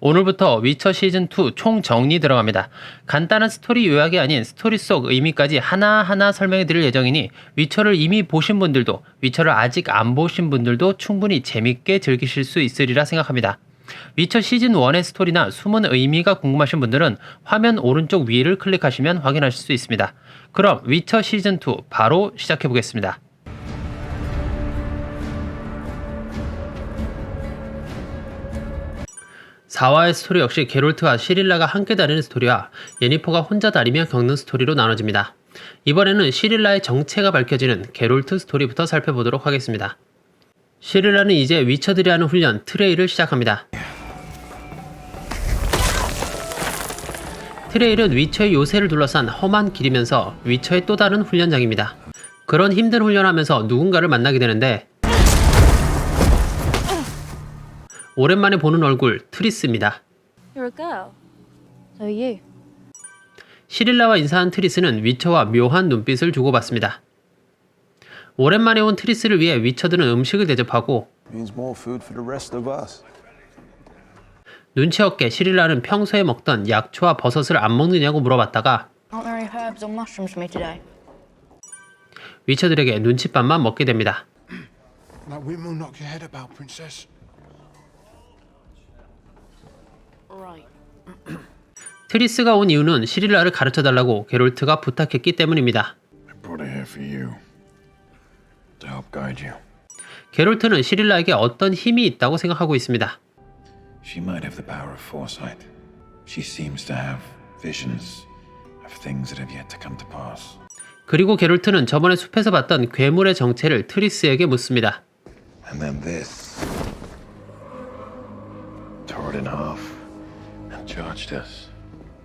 오늘부터 위쳐 시즌2 총 정리 들어갑니다. 간단한 스토리 요약이 아닌 스토리 속 의미까지 하나하나 설명해 드릴 예정이니 위쳐를 이미 보신 분들도 위쳐를 아직 안 보신 분들도 충분히 재밌게 즐기실 수 있으리라 생각합니다. 위쳐 시즌1의 스토리나 숨은 의미가 궁금하신 분들은 화면 오른쪽 위를 클릭하시면 확인하실 수 있습니다. 그럼 위쳐 시즌2 바로 시작해 보겠습니다. 4화의 스토리 역시 게롤트와 시릴라가 함께 다니는 스토리와 예니퍼가 혼자 다니며 겪는 스토리로 나눠집니다. 이번에는 시릴라의 정체가 밝혀지는 게롤트 스토리부터 살펴보도록 하겠습니다. 시릴라는 이제 위쳐들이 하는 훈련 트레이를 시작합니다. 트레일은 위쳐의 요새를 둘러싼 험한 길이면서 위쳐의 또 다른 훈련장입니다. 그런 힘든 훈련하면서 누군가를 만나게 되는데 오랜만에 보는 얼굴 트리스입니다. You're a girl. So are you. 시릴라와 인사한 트리스는 위쳐와 묘한 눈빛을 주고받습니다. 오랜만에 온 트리스를 위해 위쳐들은 음식을 대접하고 Means more food for the rest of us. 눈치 없게 시릴라는 평소에 먹던 약초와 버섯을 안 먹느냐고 물어봤다가 Aren't there any herbs or mushrooms for me today? 위쳐들에게 눈칫밥만 먹게 됩니다. That wind will knock your head about, Princess. Right. 트리스가 온 이유는 시릴라를 가르쳐 달라고 게롤트가 부탁했기 때문입니다. I brought her here for you. To help guide you. 게롤트는 시릴라에게 어떤 힘이 있다고 생각하고 있습니다. She might have the power of foresight. She seems to have visions of things that have yet to come to pass. 그리고 게롤트는 저번에 숲에서 봤던 괴물의 정체를 트리스에게 묻습니다. And then this. Tore it in half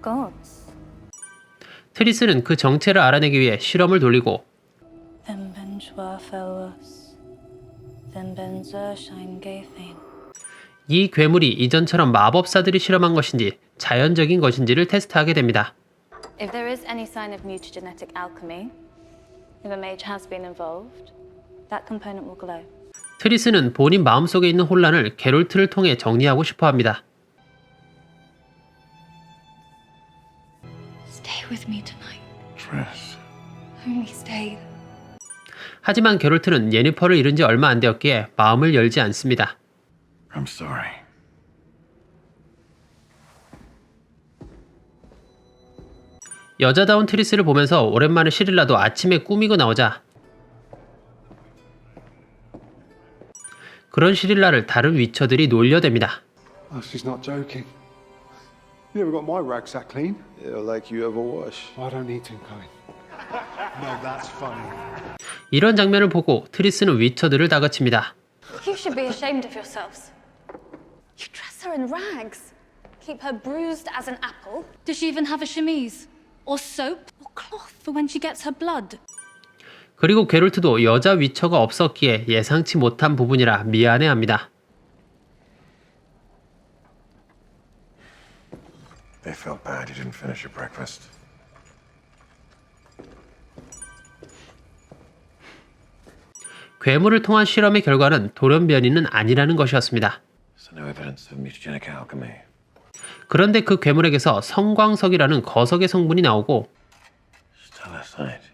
Gods. 트리스는 그 정체를 알아내기 위해 실험을 돌리고 Then ben Shua fell us. Then ben Zershine gave in. 이 괴물이 이전처럼 마법사들이 실험한 것인지 자연적인 것인지를 테스트하게 됩니다. If there is any sign of mutagenetic alchemy, if a mage has been involved, that component will glow. 트리스는 본인 마음속에 있는 혼란을 게롤트를 통해 정리하고 싶어 합니다. Stay with me tonight. Tress. Only stay. 하지만 게롤트는 예니퍼를 잃은 지 얼마 안 되었기에 마음을 열지 않습니다. I'm sorry. 여자다운 트리스를 보면서 오랜만에 시릴라도 아침에 꾸미고 나오자 그런 시릴라를 다른 위처들이 놀려댑니다. Oh, she's not joking. You never got my rucksack clean. Yeah, like you ever wash. I don't need to, Colin. no, that's funny. 이런 장면을 보고 트리스는 위처들을 다그칩니다. You should be ashamed of yourselves. You dress her in rags. Keep her bruised as an apple. Does she even have a chemise? Or soap? Or cloth for when she gets her blood? 그리고 게롤트도 여자 위처가 없었기에 예상치 못한 부분이라 미안해합니다. They felt bad you didn't finish your breakfast. 괴물을 통한 실험의 결과는 돌연변이는 아니라는 것이었습니다. So no evidence of mutagenic alchemy. 그런데 그 괴물에게서 성광석이라는 거석의 성분이 나오고 Still has sight.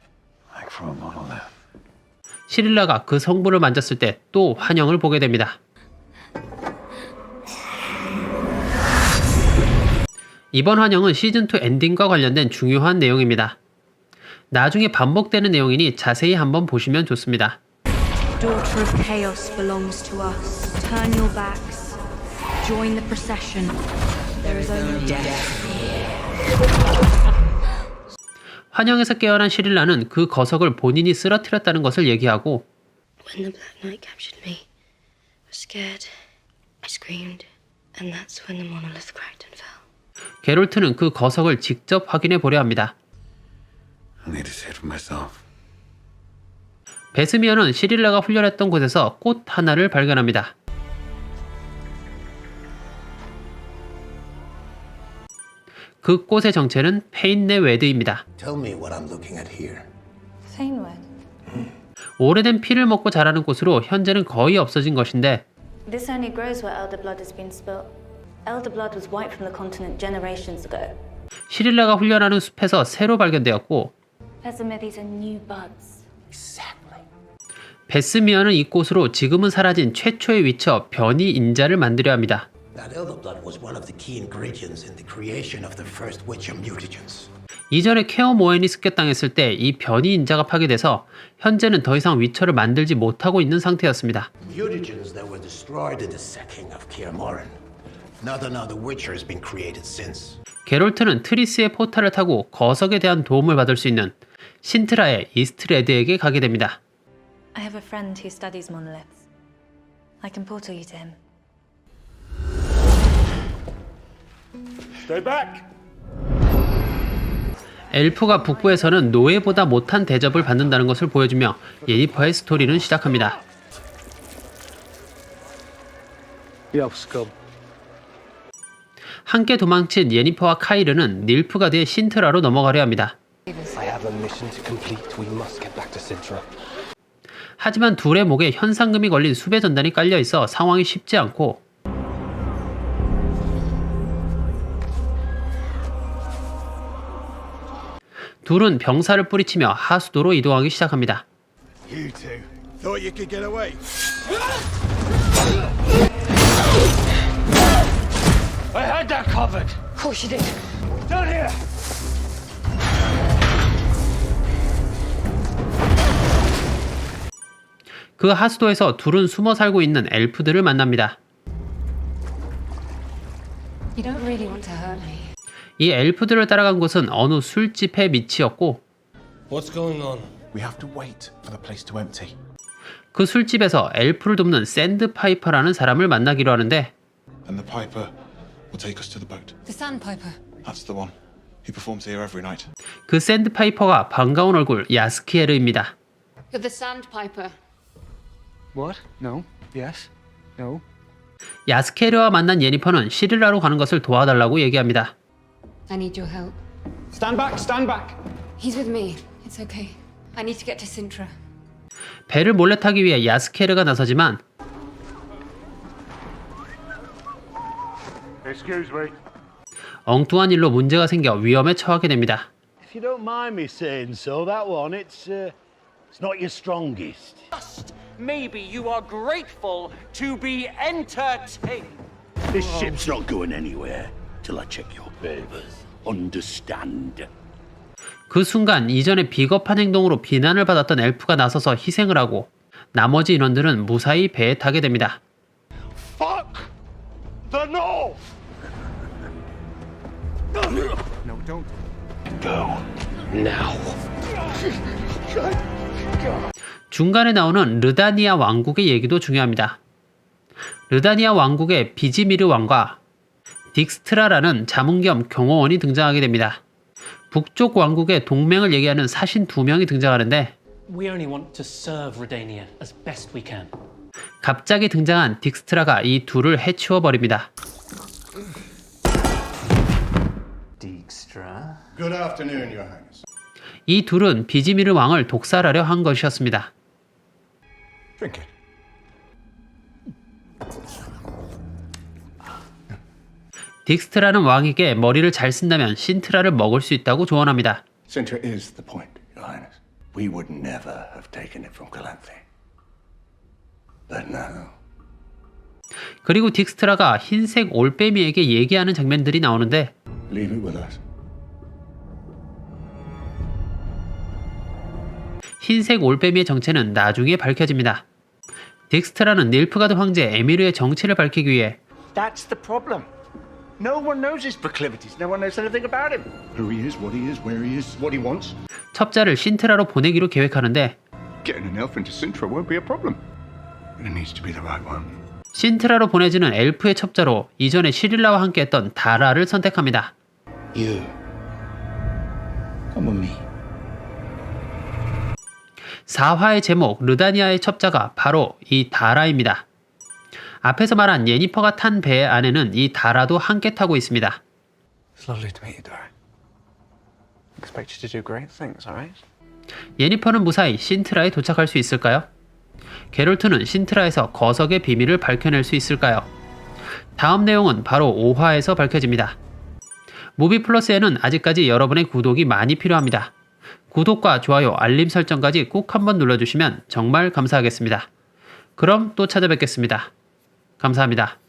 Like from a monolith. 시릴라가 그 성분을 만졌을 때 또 환영을 보게 됩니다. 이번 환영은 시즌2 엔딩과 관련된 중요한 내용입니다. 나중에 반복되는 내용이니 자세히 한번 보시면 좋습니다. Daughter of chaos belongs to us. Turn your backs. Join the procession. There is only death. 환영에서 깨어난 시릴라는 그 거석을 본인이 쓰러뜨렸다는 것을 얘기하고 When the Black Knight captured me, I was scared. I screamed, and that's when the monolith cracked and fell. 게롤트는 그 거석을 직접 확인해 보려 합니다. I need to see it for myself. 베스미어는 시릴라가 훈련했던 곳에서 꽃 하나를 발견합니다. 그 꽃의 정체는 페인네 웨드입니다. Tell me what I'm looking at here. Fainward. 오래된 피를 먹고 자라는 꽃으로 현재는 거의 없어진 것인데 Elder blood was wiped from the continent generations ago. 시릴라가 훈련하는 숲에서 새로 발견되었고 Vesemir, these are new buds. 베스미어는 이곳으로 지금은 사라진 최초의 위쳐 변이 인자를 만들려 합니다. That elder blood was one of the key ingredients in the creation of the first Witcher mutagens. 이전에 케어 모엔이 습격당했을 때 이 변이 인자가 파괴돼서 현재는 더 이상 위쳐를 만들지 못하고 있는 상태였습니다. Mutagens that were destroyed in the sacking of Kaer Morhen. 게롤트는 트리스의 포탈을 타고 거석에 대한 도움을 받을 수 있는 신트라의 이스트레드에게 가게 됩니다. I have a friend who studies monoliths. I can portal you to him. Stay back! 엘프가 북부에서는 노예보다 못한 대접을 받는다는 것을 보여주며 예니퍼의 스토리는 시작합니다. You scum. 함께 도망친 예니퍼와 카이르는 닐프가 돼 신트라로 넘어가려 합니다. I have a mission to complete. We must get back to Sintra. 하지만 둘의 목에 현상금이 걸린 수배 전단이 깔려 있어 상황이 쉽지 않고 둘은 병사를 뿌리치며 하수도로 이동하기 시작합니다. I had that covered. Of course you did. Down here. 그 하수도에서 둘은 숨어 살고 있는 엘프들을 만납니다. You don't really want to hurt me. 이 엘프들을 따라간 곳은 어느 술집의 밑이었고 What's going on? We have to wait for the place to empty. 그 술집에서 엘프를 돕는 샌드파이퍼라는 사람을 만나기로 하는데 And the piper will take us to the boat. The Sandpiper. That's the one. He performs here every night. 그 샌드파이퍼가 반가운 얼굴 야스키에르입니다. You're the Sandpiper. What? No. Yes. No. 야스케르와 만난 예니퍼는 시릴라로 가는 것을 도와달라고 얘기합니다. I need your help. Stand back, stand back. He's with me. It's okay. I need to get to Sintra. 배를 몰래 타기 위해 야스케르가 나서지만 Excuse me. 엉뚱한 일로 문제가 생겨 위험에 처하게 됩니다. If you don't mind me saying so, that one, it's, uh, it's not your strongest. Maybe you are grateful to be entertained. This ship's not going anywhere till I check your papers. Understand? 그 순간 이전에 비겁한 행동으로 비난을 받았던 엘프가 나서서 희생을 하고 나머지 인원들은 무사히 배에 타게 됩니다. Fuck the north! No, don't. Go now. 중간에 나오는 르다니아 왕국의 얘기도 중요합니다. 르다니아 왕국의 비지미르 왕과 딕스트라라는 자문 겸 경호원이 등장하게 됩니다. 북쪽 왕국의 동맹을 얘기하는 사신 두 명이 등장하는데 We only want to serve Redania as best we can. 갑자기 등장한 딕스트라가 이 둘을 해치워 버립니다. Good afternoon, Your Highness. 이 둘은 비지미르 왕을 독살하려 한 것이었습니다. Drink it. 딕스트라는 왕에게 머리를 잘 쓴다면 신트라를 먹을 수 있다고 조언합니다. Sintra is the point, Your Highness. We would never have taken it from Calanthe. But now, 그리고 딕스트라가 흰색 올빼미에게 얘기하는 장면들이 나오는데 leave it with us. 흰색 올빼미의 정체는 나중에 밝혀집니다. 딕스트라는 닐프가드 황제 에미르의 정체를 밝히기 위해 That's the problem. No one knows his proclivities. No one knows anything about him. Who he is, what he is, where he is, what he wants. 첩자를 신트라로 보내기로 계획하는데 Getting an elf into Sintra won't be a problem. But it needs to be the right one. 신트라로 보내지는 엘프의 첩자로 이전에 시릴라와 함께했던 다라를 선택합니다. You. Come with me. 사화의 제목 르다니아의 첩자가 바로 이 다라입니다. 앞에서 말한 예니퍼가 탄 배 안에는 이 다라도 함께 타고 있습니다. 예니퍼는 무사히 신트라에 도착할 수 있을까요? 게롤트는 신트라에서 거석의 비밀을 밝혀낼 수 있을까요? 다음 내용은 바로 5화에서 밝혀집니다. 무비 플러스에는 아직까지 여러분의 구독이 많이 필요합니다. 구독과 좋아요, 알림 설정까지 꼭 한번 눌러주시면 정말 감사하겠습니다. 그럼 또 찾아뵙겠습니다. 감사합니다.